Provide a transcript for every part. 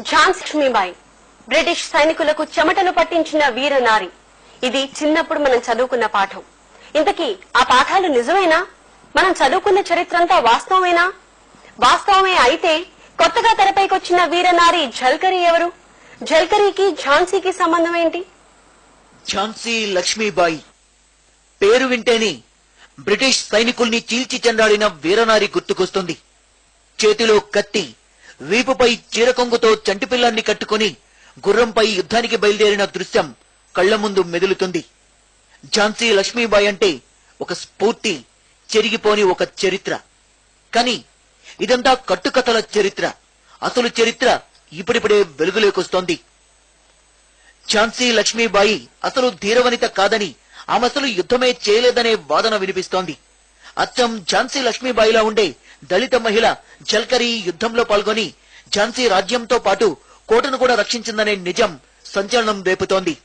Jhansi Lakshmibai British సైనికులకు చెమటలు పట్టించిన వీర నారి. ఇది చిన్నప్పుడు మనం చదువుకున్న పాఠం. ఇంతకీ ఆ పాఠాలు నిజమేనా? మనం చదువుకున్న చరిత్రంతా వాస్తవమేనా? వాస్తవమే అయితే కొత్తగా తెరపైకొచ్చిన వీరనారి ఝల్కరీ ఎవరు? ఝల్కరీకి ఝాన్సీకి సంబంధం ఏంటి? ఝాన్సీ లక్ష్మీబాయి. పేరు వింటేనే బ్రిటిష్ సైనికుల్ని చీల్చి చెండాడిన వీరనారి గుర్తుకొస్తుంది. చేతిలో కత్తి వీపుపై చీరకొంగుతో చంటిపిల్లాన్ని కట్టుకుని గుర్రంపై యుద్ధానికి బయలుదేరిన దృశ్యం కళ్ళ ముందు మెదులుతుంది. ఝాన్సీ లక్ష్మీబాయి అంటే ఒక స్ఫూర్తి చెరిగిపోని ఒక చరిత్ర. కాని ఇదంతా కట్టుకథల చరిత్ర. అసలు చరిత్ర ఇప్పుడిప్పుడే వెలుగులోకొస్తోంది. ఝాన్సీ లక్ష్మీబాయి అసలు ధీరవనిత కాదని ఆమె అసలు యుద్ధమే చేయలేదనే వాదన వినిపిస్తోంది. అచ్చం ఝాన్సీ లక్ష్మీబాయిలా ఉండే దళిత మహిళ జల్కరీ యుద్ధంలో పాల్గొని ఝాన్సీ రాజ్యంతో పాటు కోటను కూడా రక్షించిందనే నిజం సంచలనం రేపుతోంది.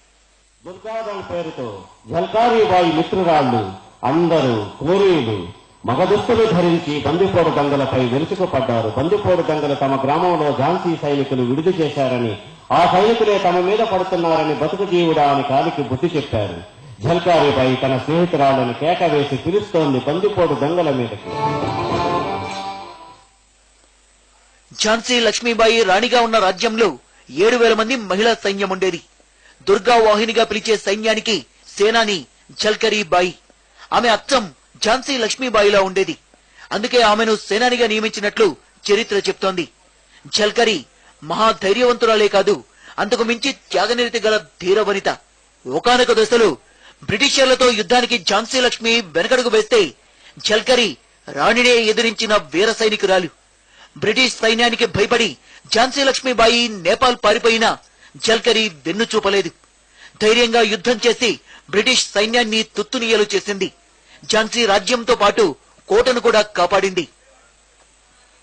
మగదుస్తులు పేరుతో జల్కారీబాయి మిత్రురాళ్ళు అందరూ ధరించి బందిపోరు దంగలపై వెలుచుకుపడ్డారు బందిపోరు దంగలు తమ గ్రామంలో ఝాన్సీ సైనికులు విడుదల చేశారని ఆ సైనికులే తమ మీద పడుతున్నారని బతుకు జీవుడా అని కాలికి బుద్ధి చెప్పారు. జల్కారీపై తన స్నేహితురాలను కేక వేసి పిలుస్తోంది బందిపోడు దొంగల మీదకి. ఝాన్సీ లక్ష్మీబాయి రాణిగా ఉన్న రాజ్యంలో ఏడు వేల మంది మహిళా సైన్యం ఉండేది. దుర్గా వాహినిగా పిలిచే సైన్యానికి సేనాని జల్కరీ బాయి ఆమె అచ్చం ఝాన్సీ లక్ష్మీబాయిలా ఉండేది. అందుకే ఆమెను సేనానిగా నియమించినట్లు చరిత్ర చెప్తోంది. జల్కరీ మహా ధైర్యవంతురాలే కాదు అంతకు మించి త్యాగనిరతి గల ధీరవనిత. ఒకనొక దశలో బ్రిటిషర్లతో యుద్ధానికి ఝాన్సీ లక్ష్మి వెనకడుగు వేస్తే జల్కరీ రాణినే ఎదిరించిన వీర సైనికురాలు. బ్రిటిష్ సైన్యానికి భయపడి ఝాన్సీ లక్ష్మీబాయి నేపాల్ పారిపోయినా జల్కరీ వెన్ను చూపలేదు. ధైర్యంగా యుద్ధం చేసి బ్రిటిష్ సైన్యాన్ని తుత్తునియలు చేసింది. ఝాన్సీ రాజ్యంతో పాటు కోటను కూడా కాపాడింది.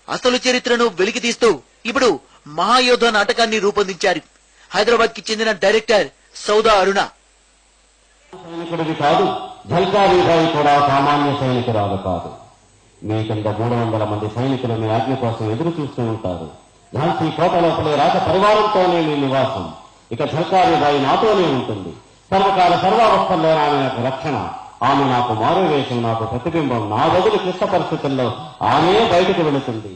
అసలు చరిత్రను వెలికితీస్తూ ఇప్పుడు మహాయోధ నాటకాన్ని రూపొందించారు. హైదరాబాద్కి చెందిన డైరెక్టర్ సౌదా అరుణ. సైనికుడిది కాదు జల్కారీబాయి కూడా సామాన్య సైనికురాలు కాదు. మీ కింద మూడు వందల మంది సైనికులు మీ ఆజ్ఞ కోసం ఎదురు చూస్తూ ఉంటారు. ఝాన్సీ కోట లోపలే రాజ పరివారంతోనే మీ నివాసం. ఇక జల్కారీబాయి నాతోనే ఉంటుంది. సర్వకాల సర్వావస్థల్లో ఆమె నాకు రక్షణ. ఆమె నాకు మారువేషం నాకు ప్రతిబింబం. నా బదులు క్లిష్ట పరిస్థితుల్లో ఆమె బయటకు వెళుతుంది.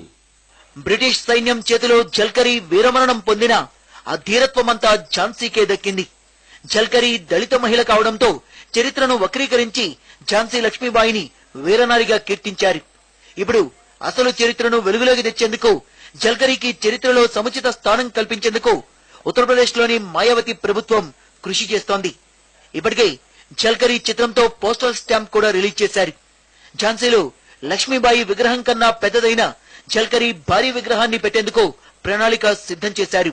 బ్రిటిష్ సైన్యం చేతిలో జల్కరీ వీరమరణం పొందిన ఆ ధీరత్వమంతా ఝాన్సీకే దక్కింది. జల్కరీ దళిత మహిళ కావడంతో చరిత్రను వక్రీకరించి ఝాన్సీ లక్ష్మీబాయిని వీరనారిగా కీర్తించారు. ఇప్పుడు అసలు చరిత్రను వెలుగులోకి తెచ్చేందుకు జల్కరీకి చరిత్రలో సముచిత స్థానం కల్పించేందుకు ఉత్తరప్రదేశ్లోని మాయావతి ప్రభుత్వం కృషి చేస్తోంది. ఇప్పటికే జల్కరీ చిత్రంతో పోస్టల్ స్టాంప్ కూడా రిలీజ్ చేశారు. ఝాన్సీలో లక్ష్మీబాయి విగ్రహం కన్నా పెద్దదైన జల్కరీ భారీ విగ్రహాన్ని పెట్టేందుకు ప్రణాళిక సిద్ధం చేశారు.